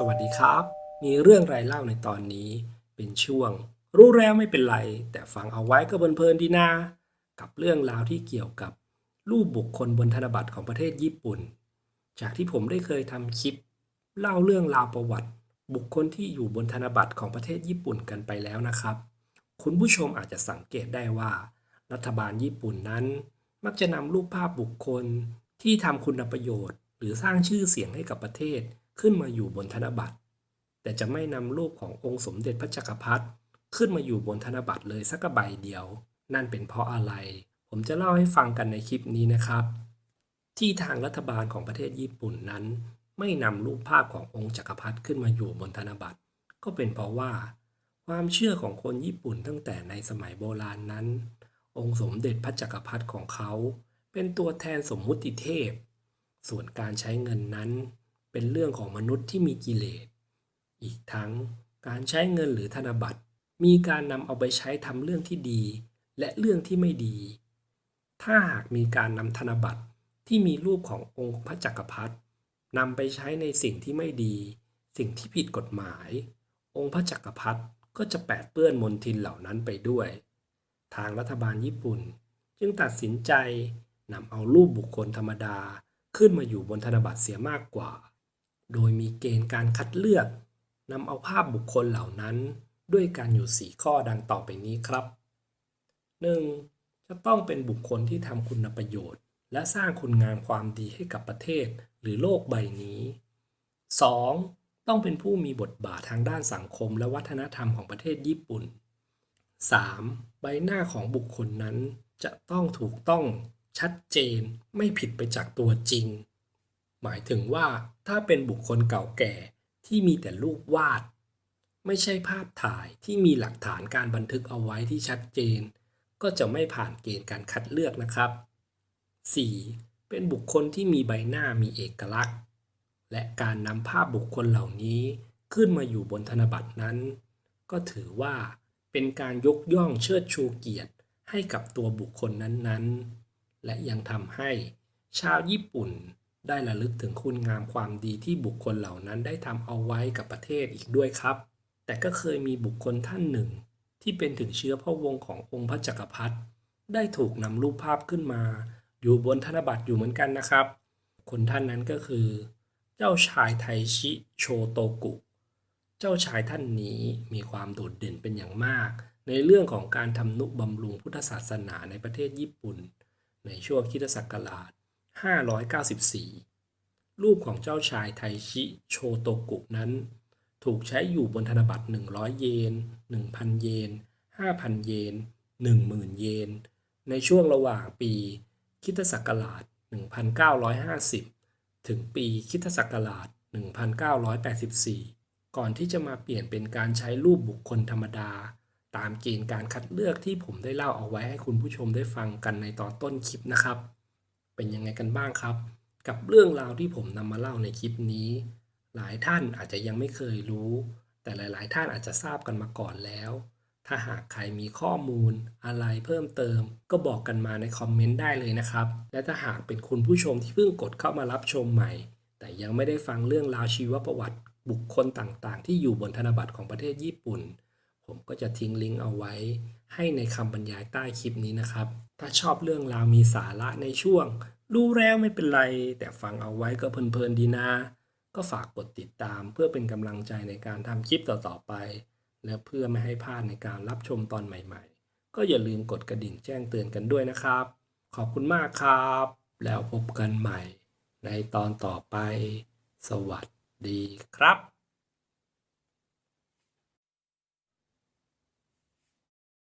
สวัสดีครับ มีเรื่องรายเล่าในตอนนี้ เป็นช่วง รู้แล้วไม่เป็นไร แต่ฟังเอาไว้ก็เพลินๆดีนากับเรื่องราวที่เกี่ยวกับรูปบุคคลบนธนบัตรของประเทศญี่ปุ่น จากที่ผมได้เคยทำคลิป เล่าเรื่องราวประวัติ บุคคลที่อยู่บนธนบัตรของประเทศญี่ปุ่นกันไปแล้วนะครับ คุณผู้ชมอาจจะสังเกตได้ว่า รัฐบาลญี่ปุ่นนั้น มักจะนำรูปภาพบุคคลที่ทำคุณประโยชน์ หรือสร้างชื่อเสียงให้กับประเทศ ขึ้นมาอยู่บนธนบัตร แต่จะไม่นำรูปขององค์สมเด็จพระจักรพรรดิขึ้นมาอยู่บนธนบัตรเลยสักใบเดียว นั่นเป็นเพราะอะไร ผมจะเล่าให้ฟังกันในคลิปนี้นะครับ ที่ทางรัฐบาลของประเทศญี่ปุ่นนั้น ไม่นำรูปภาพขององค์จักรพรรดิขึ้นมาอยู่บนธนบัตร ก็เป็นเพราะว่า ความเชื่อของคนญี่ปุ่นตั้งแต่ในสมัยโบราณนั้น องค์สมเด็จพระจักรพรรดิของเขา เป็นตัวแทนสมมุติเทพ ส่วนการใช้เงินนั้น เป็นเรื่องของมนุษย์ที่มีกิเลส อีกทั้งการใช้เงินหรือธนบัตร มีการนำเอาไปใช้ทำเรื่องที่ดี และเรื่องที่ไม่ดี ถ้าหากมีการนำธนบัตรที่มีรูปขององค์พระจักรพรรดินำไปใช้ในสิ่งที่ไม่ดี สิ่งที่ผิดกฎหมาย องค์พระจักรพรรดิก็จะแปดเปื้อนมนทินเหล่านั้นไปด้วย ทางรัฐบาลญี่ปุ่น จึงตัดสินใจนำเอารูปบุคคลธรรมดาขึ้นมาอยู่บนธนบัตรเสียมากกว่า โดยมีเกณฑ์การคัดเลือกนำเอาภาพบุคคลเหล่านั้น ด้วยการอยู่สี่ข้อดังต่อไปนี้ครับ 1. จะต้องเป็นบุคคลที่ทำคุณประโยชน์ และสร้างคุณงามความดีให้กับประเทศหรือโลกใบนี้ 2. ต้องเป็นผู้มีบทบาททางด้านสังคมและวัฒนธรรมของประเทศญี่ปุ่น 3. ใบหน้าของบุคคลนั้นจะต้องถูกต้องชัดเจนไม่ผิดไปจากตัวจริง หมายถึงว่าถ้าเป็นบุคคลเก่าแก่ที่มีแต่รูปวาด ไม่ใช่ภาพถ่ายที่มีหลักฐานการบันทึกเอาไว้ที่ชัดเจน ก็จะไม่ผ่านเกณฑ์การคัดเลือกนะครับ 4. เป็นบุคคลที่มีใบหน้ามีเอกลักษณ์ และการนำภาพบุคคลเหล่านี้ขึ้นมาอยู่บนธนบัตรนั้น ก็ถือว่าเป็นการยกย่องเชิดชูเกียรติให้กับตัวบุคคลนั้นๆ และยังทำให้ชาวญี่ปุ่น ได้ระลึกถึงคุณงามความดีที่บุคคลเหล่านั้นได้ทำเอาไว้กับประเทศอีกด้วยครับ แต่ก็เคยมีบุคคลท่านหนึ่ง ที่เป็นถึงเชื้อพระวงศ์ขององค์พระจักรพรรดิได้ถูกนำรูปภาพขึ้นมา อยู่บนธนบัตรอยู่เหมือนกันนะครับ คนท่านนั้นก็คือ เจ้าชายไทชิโชโตกุ เจ้าชายท่านนี้มีความโดดเด่นเป็นอย่างมาก ในเรื่องของการทำนุบำรุงพุทธศาสนาในประเทศญี่ปุ่น ในช่วงคริสตศักราช 594 รูปของเจ้าชายไทชิโชโตกุนั้น ถูกใช้อยู่บนธนบัตร 100 เยน 1,000 เยน 5,000 เยน 10,000 เยน ในช่วงระหว่างปีคริสตศักราช 1950 ถึงปีคริสตศักราช 1984 ก่อนที่จะมาเปลี่ยนเป็นการใช้รูปบุคคลธรรมดา ตามเกณฑ์การคัดเลือกที่ผมได้เล่าเอาไว้ให้คุณผู้ชมได้ฟังกันในตอนต้นคลิปนะครับ เป็นยังไงกันบ้างครับ กับเรื่องราวที่ผมนำมาเล่าในคลิปนี้ หลายท่านอาจจะยังไม่เคยรู้ แต่หลาย ๆ ท่านอาจจะทราบกันมาก่อนแล้ว ถ้าหากใครมีข้อมูลอะไรเพิ่มเติม ก็บอกกันมาในคอมเมนต์ได้เลยนะครับ และถ้าหากเป็นคุณผู้ชมที่เพิ่งกดเข้ามารับชมใหม่ แต่ยังไม่ได้ฟังเรื่องราวชีวประวัติบุคคลต่าง ๆ ที่อยู่บนธนบัตรของประเทศญี่ปุ่น ผมก็จะทิ้งลิงก์เอาไว้ให้ในคำบรรยายใต้คลิปนี้นะครับ ถ้าชอบเรื่องราวมีสาระในช่วง รู้แล้วไม่เป็นไร แต่ฟังเอาไว้ก็เพลินๆดีนะ ก็ฝากกดติดตามเพื่อเป็นกำลังใจในการทำคลิปต่อๆไป และเพื่อไม่ให้พลาดในการรับชมตอนใหม่ๆ ก็อย่าลืมกดกระดิ่งแจ้งเตือนกันด้วยนะครับ ขอบคุณมากครับ แล้วพบกันใหม่ ในตอนต่อไป สวัสดีครับ